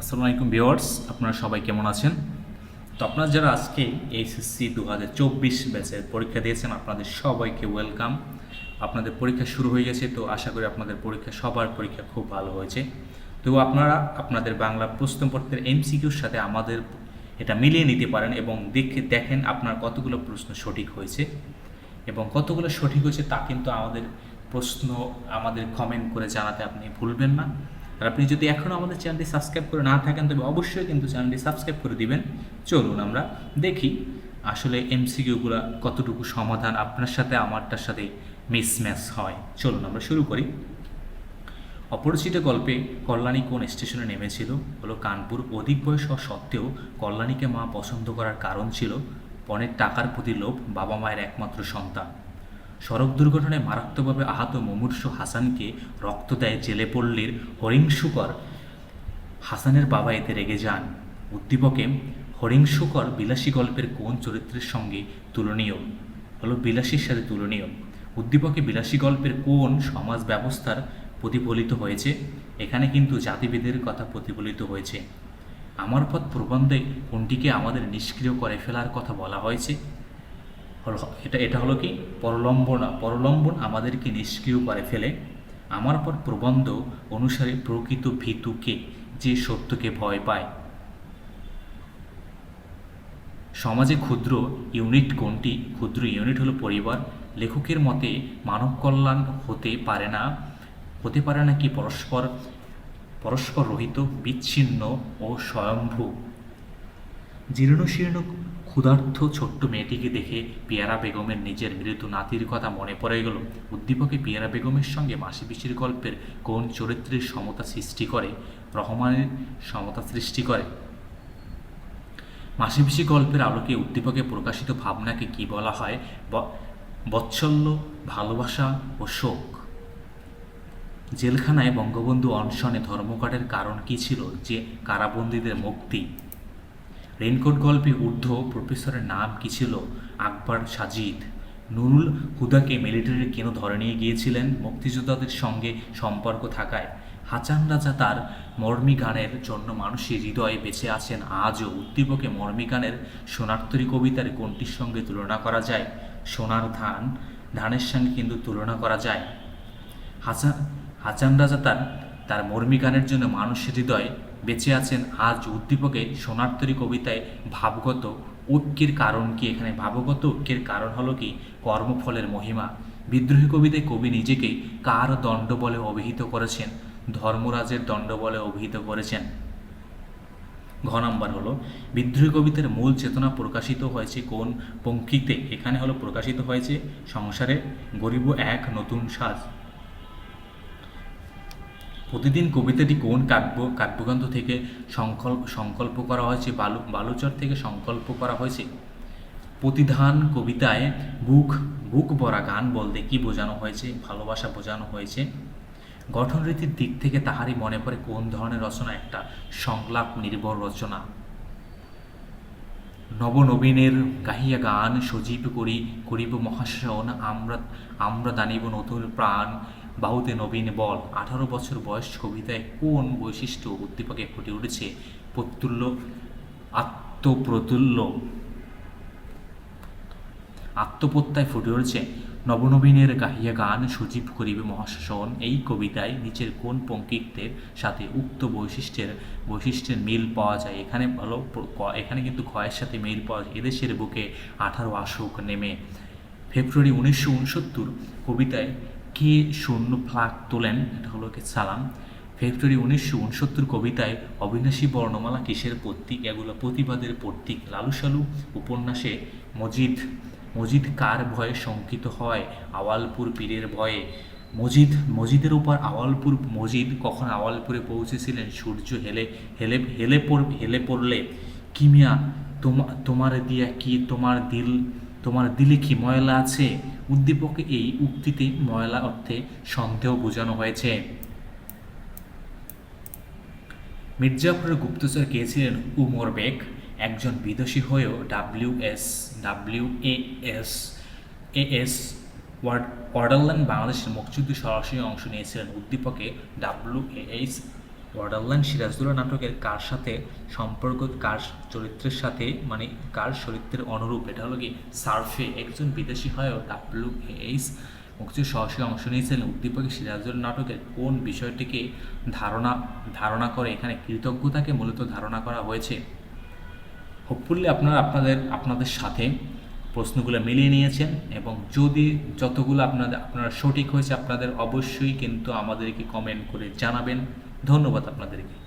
আসসালামু আলাইকুম ভিউয়ার্স, আপনারা সবাই কেমন আছেন? তো আপনারা যারা আজকে এইচএসসি দু হাজার চব্বিশ ব্যাচের পরীক্ষা দিয়েছেন, আপনাদের সবাইকে ওয়েলকাম। আপনাদের পরীক্ষা শুরু হয়ে গেছে, তো আশা করি আপনাদের পরীক্ষা, সবার পরীক্ষা খুব ভালো হয়েছে। তো আপনারা আপনাদের বাংলা প্রশ্নপত্রের এমসিকিউর সাথে আমাদের এটা মিলিয়ে নিতে পারেন এবং দেখে দেখেন আপনার কতগুলো প্রশ্ন সঠিক হয়েছে। এবং কতগুলো সঠিক হয়েছে তা কিন্তু আমাদের প্রশ্ন আমাদের কমেন্ট করে জানাতে আপনি ভুলবেন না। আর আপনি যদি এখনও আমাদের চ্যানেলটি সাবস্ক্রাইব করে না থাকেন, তবে অবশ্যই কিন্তু চ্যানেলটি সাবস্ক্রাইব করে দিবেন। চলুন আমরা দেখি আসলে এমসিকিউগুলো কতটুকু সমাধান আপনার সাথে, আমারটার সাথে মিসম্যাচ হয়। চলুন আমরা শুরু করি। অপরিচিত গল্পে কল্যাণী কোন স্টেশনে নেমেছিল? হলো কানপুর। অধিক বয়স হওয়া সত্ত্বেও কল্যাণীকে মা পছন্দ করার কারণ ছিল পণের টাকার প্রতি লোভ বাবা মায়ের একমাত্র সন্তান। সড়ক দুর্ঘটনায় মারাত্মকভাবে আহত মুমূর্ষ হাসানকে রক্ত দেয় জেলে পল্লীর হরিংশুকর। হাসানের বাবা এতে রেগে যান। উদ্দীপকে হরিংশুকর বিলাসী গল্পের কোন চরিত্রের সঙ্গে তুলনীয়? হলো বিলাসীর সাথে তুলনীয়। উদ্দীপকে বিলাসী গল্পের কোন সমাজ ব্যবস্থার প্রতিফলিত হয়েছে? এখানে কিন্তু জাতিভেদের কথা প্রতিফলিত হয়েছে। আমার পথ প্রবন্ধে কোনটিকে আমাদের নিষ্ক্রিয় করে ফেলার কথা বলা হয়েছে? এটা এটা হলো কি? পরলম্বনা, পরলম্বন আমাদেরকে নিষ্ক্রিয় করে ফেলে। আমার পর প্রবন্ধ অনুসারে প্রকৃত ভীতুকে যে সত্যকে ভয় পায়। সমাজে ক্ষুদ্র ইউনিট কোনটি? ক্ষুদ্র ইউনিট হলো পরিবার। লেখকের মতে, মানব কল্যাণ হতে পারে না, হতে পারে না কি পরস্পর পরস্পর রহিত, বিচ্ছিন্ন ও স্বয়ম্ভূ। জীর্ণশীর্ণ ক্ষুধার্থ ছোট্ট মেয়েটিকে দেখে পিয়ারা বেগমের নিজের মৃত নাতির কথা মনে পড়ে গেল। উদ্দীপকে পিয়ারা বেগমের সঙ্গে মাসি পিসির গল্পের কোন চরিত্রের সমতা সৃষ্টি করে, রহমানের সমতা সৃষ্টি করে? মাসি পিসি গল্পের আলোকে উদ্দীপকে প্রকাশিত ভাবনাকে কি বলা হয়? বৎসল্য, ভালোবাসা ও শোক। জেলখানায় বঙ্গবন্ধু অনশনে ধর্মঘটের কারণ কি ছিল? যে কারাবন্দীদের মুক্তি। রেনকোট গল্পে ঊর্ধ্ব প্রফেসরের নাম কি ছিল? আকবর সাজিদ। নুরুল হুদাকে মিলিটারি কেন ধরে নিয়ে গিয়েছিলেন মুক্তিযোদ্ধাদের সঙ্গে সম্পর্ক থাকায়? হাচান রাজা তার মর্মী গানের জন্য মানুষের হৃদয়ে বেঁচে আছেন আজও। উদ্দীপকে মর্মী গানের সোনার্তরী কবিতার কোনটির সঙ্গে তুলনা করা যায়? সোনার ধান ধানের সঙ্গে কিন্তু তুলনা করা যায়। হাসান হাসান রাজা তার তার মর্মী গানের জন্য মানুষের হৃদয়ে বেঁচে আছেন আজ উদ্দীপকে সোনার্তরী কবিতায় ভাবগত ঐক্যের কারণ কি? এখানে ভাবগত ঐক্যের কারণ হলো কি? কর্মফলের মহিমা। বিদ্রোহী কবিতায় কবি নিজেকে কার দণ্ড বলে অভিহিত করেছেন? ধর্মরাজের দণ্ড বলে অভিহিত করেছেন। ঘ নম্বর হলো, বিদ্রোহী কবিতার মূল চেতনা প্রকাশিত হয়েছে কোন পঙ্ক্তিতে? এখানে হলো প্রকাশিত হয়েছে সংসারে গরিব এক নতুন সাজ। প্রতিদিন কবিতাটি কোন কাব্য, কাব্যগ্রন্থ থেকে সংকল্প সংকল্প করা হয়েছে, বালু, বালুচর থেকে সংকল্প করা হয়েছে? প্রতিধান কবিতায় বুক বুক বরা গান বলতে কি বোঝানো হয়েছে, ভালোবাসা বোঝানো হয়েছে? গঠনরীতির দিক থেকে তাহারই মনে পড়ে কোন ধরনের রচনা? একটা সংলাপ, নির্ভর রচনা। নবনবীনের গাহিয়া গান সজীব করি, করিব মহাশন আমরা আমরা দানিব নতুন প্রাণ। বাহুতে নবীন বল, আঠারো বছর বয়স কবিতায় কোন বৈশিষ্ট্য উদ্দীপকে ফুটে উঠেছে? প্রতুল্য আত্মপ্রতুল্য আত্মপ্রত্যয় ফুটে উঠেছে নবনবীনের গাহিয়া গান সজীব করিবে মহাশাসন এই কবিতায় নিচের কোন পঙ্কিত্বের সাথে উক্ত বৈশিষ্ট্যের বৈশিষ্ট্যের মিল পাওয়া যায়? এখানে ভালো এখানে কিন্তু ক্ষয়ের সাথে মিল পাওয়া যায়। এদেশের বুকে আঠারো আশোক নেমে। ফেব্রুয়ারি উনিশশো উনসত্তর কবিতায় কে শূন্য ফ্লাগ তোলেন? এটা হলো সালাম। ফেব্রুয়ারি উনিশশো উনসত্তর কবিতায় অবিনাশী বর্ণমালা কিসের প্রতীক? এগুলো প্রতিবাদের প্রতীক। লালুসালু উপন্যাসে মজিদ মজিদ কার ভয়ে শঙ্কিত হয়? আওয়ালপুর পীরের ভয়ে। মজিদ, মজিদের উপর আওয়ালপুর, মজিদ কখন আওয়ালপুরে পৌঁছেছিলেন? সূর্য হেলে হেলে হেলে পড়, হেলে পড়লে। কিমিয়া তোমা, তোমার দিয়া কি, তোমার দিল, তোমার দিলে কি ময়লা আছে? উদ্দীপকে এই উক্তিতে ময়লা অর্থে সন্দেহ বোঝানো হয়েছে। মির্জাপুরের গুপ্তচর কে ছিলেন? উমর বেগ। একজন বিদেশি হয়েও W S W A S Ouderland বাংলাদেশের মুক্তিযুদ্ধে সরাসরি অংশ নিয়েছিলেন উদ্দীপকে W A H borderline Sirajuddaulah নাটকের কার সাথে সম্পর্ক, কার চরিত্রের সাথে মানে কার চরিত্রের অনুরূপ। এটা হলো কি, সার্ফে একজন বিদেশি হয়েও ডাব্লিউ এ এইচ মুক্তির সরাসরি অংশ নিয়েছিলেন উদ্দীপকে সিরাজদৌল্লা নাটকের কোন বিষয়টিকে ধারণা ধারণা করে, এখানে কৃতজ্ঞতাকে মূলত ধারণা করা হয়েছে। হোপফুলি আপনারা আপনাদের আপনাদের সাথে প্রশ্নগুলো মিলিয়ে নিয়েছেন এবং যদি যতগুলো আপনাদের, আপনারা সঠিক হয়েছে আপনাদের অবশ্যই কিন্তু আমাদেরকে কমেন্ট করে জানাবেন। ধন্যবাদ আপনাদেরকে।